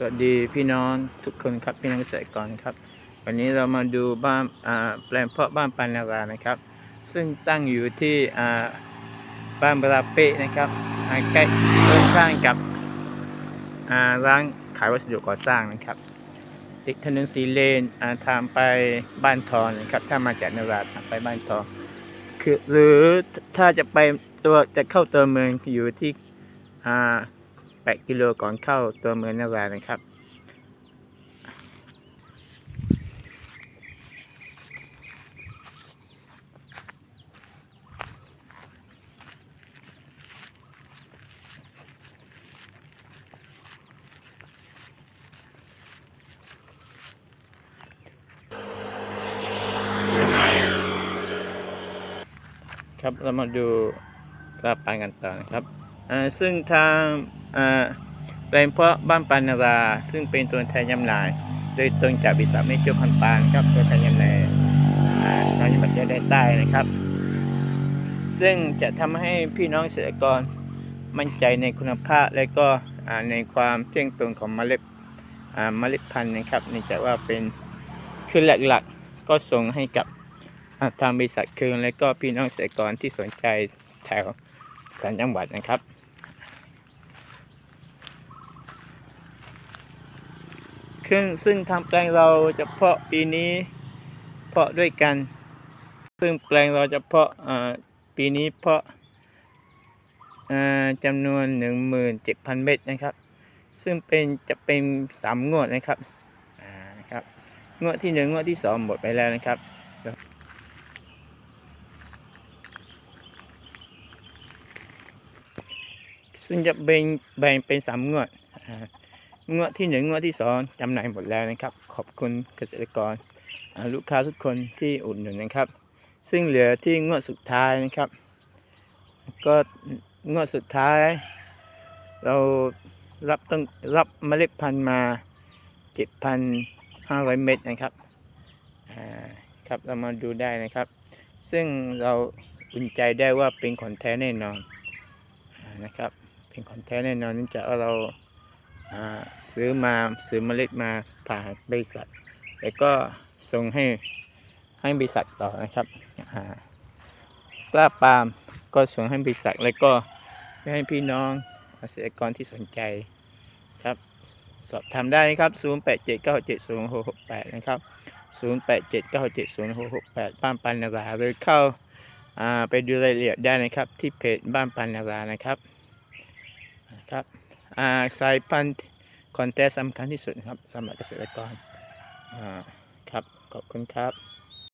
สวัสดีพี่น้องทุกคนครับพี่น้องเกษตรกรครับ วันนี้เรามาดูบ้านาแปลงเพาะบ้านปานารานะครับ ซึ่งตั้งอยู่ที่บ้านบราเป้นะครับใกล้ตรงข้างกับร้านขายวัสดุก่อสร้างนะครับ ติดถนนสีเลนาทางไปบ้านทองนะครับ ถ้ามาจากนาราทางไปบ้านทองคือหรือถ้าจะไปตัวจะเข้าตัวเมืองอยู่ที่ 8 กิโลก่อนเข้าตัวเมืองนารานะครับ ครับเรามาดูกระปานกันต่อนะครับอ่าซึ่งทาง อ่าแปลงเพาะบ้านปานาราซึ่งเป็นตัวแทนจำหน่าย โดยตรงจากบริษัทเมจิพันปานครับตัวแทนจำหน่ายอ่าทางจังหวัดชายแดนใต้นะครับ ซึ่งจะทำให้พี่น้องเกษตรกรมั่นใจในคุณภาพและก็ในความเที่ยงตรงของเมล็ดเมล็ดพันธุ์นะครับเนื่องจากว่าเป็นคือหลักๆก็ส่งให้กับทางบริษัทคืนและก็พี่น้องเกษตรกรที่สนใจแถวสันจังหวัดนะครับ ซึ่งซึ่งทาแปลงเราจะเพาะปีนี้เพาะด้วยกัน ซึ่งแปลงเราจะเพาะปีนี้เพาะอ่าจำนวน 17,000 เม็ดนะครับ ซึ่งเป็นจะเป็นสามงวดนะครับครับงวดที่หนึ่งงวดที่สองหมดไปแล้วนะครับซึ่งจะแบ่งแบ่งเป็นสามงวดอ่า งวดที่หนึ่งงวดที่สองจำหน่ายหมดแล้วนะครับ ขอบคุณเกษตรกรลูกค้าทุกคนที่อุดหนุนนะครับ ซึ่งเหลือที่งวดสุดท้ายนะครับ ก็งวดสุดท้าย เรารับต้องรับเมล็ดพันธุ์มา7,500เม็ดนะครับอ่าครับเรามาดูได้นะครับ ซึ่งเราอุ่นใจได้ว่าเป็นของแท้แน่นอนอนะครับ เป็นของแท้แน่นอนเนื่องจากว่าเรา ซื้อมาซื้อเมล็ดมาผ่านบริษัท แล้วก็ส่งให้ให้บริษัทต่อนะครับกล้าปาล์มก็ส่งให้บริษัทแล้วก็ให้พี่น้องเกษตรกรที่สนใจครับ สอบถามได้นะครับ 0879706668 นะครับ 0879706668 บ้านปันนาราหรือเข้าาไปดูรายละเอียดได้นะครับ ที่เพจบ้านปันนารานะครับนะครับ สายพันธุ์คอนแทสสำคัญที่สุดครับสำหรับเกษตรกรครับขอบคุณครับ